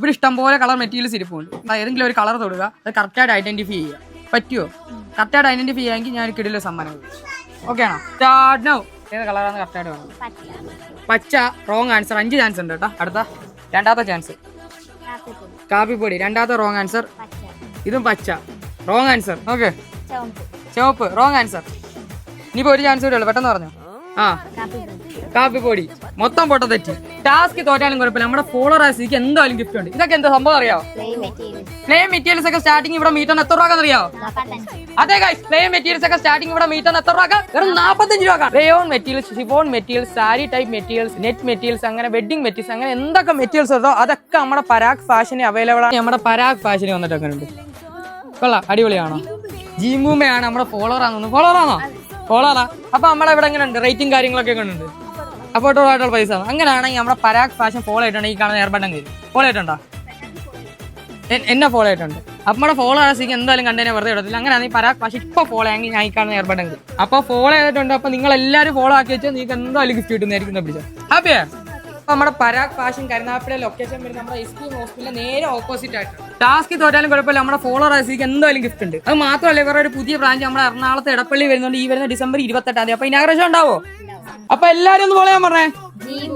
ഇവിടെ ഇഷ്ടംപോലെ colour materials ഇരിപ്പുണ്ട്. ഏതെങ്കിലും ഒരു കളർ തൊടുക. അത് കറക്റ്റായിട്ട് ഐഡന്റിഫൈ ചെയ്യുക. പറ്റുമോ കറക്റ്റായിട്ട് ഐഡന്റിഫൈ ചെയ്യാമെങ്കിൽ ഞാൻ കിടില സമ്മാനം ഓക്കെ ആണോ? സ്റ്റാർട്ട് നോ ഏത് കളറാണ് കറക്റ്റായിട്ട് വേണം പച്ച റോങ് ആൻസർ അഞ്ച് ചാൻസ് ഉണ്ട് കേട്ടോ. അടുത്ത. രണ്ടാമത്തെ ചാൻസ് കാപ്പിപ്പൊടി. രണ്ടാമത്തെ റോങ് ആൻസർ ഇതും പച്ച. റോങ് ആൻസർ ഓക്കെ ചുവപ്പ്. ചുവപ്പ്. റോങ് ആൻസർ ഇനിയിപ്പോ ഒരു ചാൻസ് കൂടെ ഉള്ളു. പെട്ടെന്ന് പറഞ്ഞു. ആ. കാപ്പിപ്പൊടി. മൊത്തം പൊട്ട തെറ്റി. ടാസ്ക് തോറ്റാലും കുഴപ്പമില്ല. നമ്മുടെ ഫോളോർ ആസിക്ക് എന്തായാലും ഗിഫ്റ്റ് ഉണ്ട്. ഇതൊക്കെ എന്താ സംഭവം അറിയാവോ ഫ്ലെയിം മെറ്റീരിയൽസ് പ്ലേ മെറ്റീരിയൽസ് ഒക്കെ സ്റ്റാർട്ടിങ് ഇവിടെ മീറ്ററിന് എത്ര രൂപ അറിയാവോ അതെ ഗൈസ് പ്ലേ മെറ്റീരിയൽസ് ഒക്കെ സ്റ്റാർട്ടിങ് ഇവിടെ മീറ്ററിന് എത്ര രൂപ വെറും നാൽപ്പത്തഞ്ച് രൂപ rayon materials chiffon materials sari type materials net materials അങ്ങനെ വെഡിങ് മെറ്റീരിയൽസ് അങ്ങനെ എന്തൊക്കെ മെറ്റീരിയൽസ് ഉണ്ടോ അതൊക്കെ നമ്മുടെ പരാഗ് ഫാഷന് അവൈലബിൾ ആണ്. നമ്മുടെ പരാഗ് ഫാഷന് വന്നിട്ട് അങ്ങനെ ഉണ്ട് കൊള്ളാം. അടിപൊളിയാണോ? ജീമൂമ്മയാണ് നമ്മുടെ ഫോളോവർ ആണെന്ന് ഫോളോവർ ആണോ? ഫോളോവറാ അപ്പൊ നമ്മളെ ഇവിടെ എങ്ങനെ ഉണ്ട് റേറ്റിംഗ് കാര്യങ്ങളൊക്കെ ഉണ്ട് അഫോർഡബിൾ ആയിട്ടുള്ള പൈസ. അങ്ങനെയാണെങ്കിൽ നമ്മുടെ പരാഗ് ഫാഷൻ ഫോളോ ആയിട്ടുണ്ടെങ്കിൽ ഈ കാണുന്ന എയർബട്ടം കയറി ഫോളോ ആയിട്ടുണ്ടോ? എന്നെ ഫോളോ ആയിട്ടുണ്ട്. അപ്പൊ നമ്മുടെ ഫോളോ ആയ സീക്ക് എന്തായാലും കണ്ടതിനെ വെറുതെ ഇടത്തില്ല. അങ്ങനെയാണെങ്കിൽ പരാഗ് ഫാഷൻ ഇപ്പൊ ഫോളോ ആയെങ്കിൽ ഞാൻ ഈ കാണുന്ന എയർബട്ടം കയറി അപ്പൊ ഫോളോ ചെയ്തിട്ടുണ്ട്. അപ്പൊ നിങ്ങൾ എല്ലാവരും ഫോളോ ആക്കി വെച്ചാൽ നിങ്ങൾക്ക് എന്തായാലും ഗിഫ്റ്റ് കിട്ടുന്നതായിരിക്കും പിടിച്ചത് ഹാപ്പിയാ അപ്പൊ നമ്മുടെ പരാഗ് ഫാഷൻ കരുനാപ്പയുടെ ലൊക്കേഷൻ വരുന്നത് നമ്മുടെ എസ് പി ഹോസ്പിറ്റലിന്റെ നേരെ ഓപ്പോസിറ്റ് ആയിട്ട്. ടാസ്ക് തോറ്റാലും കുഴപ്പമില്ല നമ്മുടെ ഫോളോ ആസിക്ക് എന്തായാലും ഗിഫ്റ്റ് ഉണ്ട്. അത് മാത്രമല്ല ഇവരുടെ ഒരു പുതിയ ബ്രാഞ്ച് നമ്മുടെ എറണാകുളത്ത് ഇടപ്പള്ളി വരുന്നുണ്ട് ഈ വരുന്ന ഡിസംബർ ഇരുപത്തെട്ടാം തീയതി. അപ്പൊ ഇനാഗ്രേഷൻ ഉണ്ടാവോ? അപ്പൊ എല്ലാരും ഒന്ന് പോളയാൻ പറഞ്ഞേ. ജീവ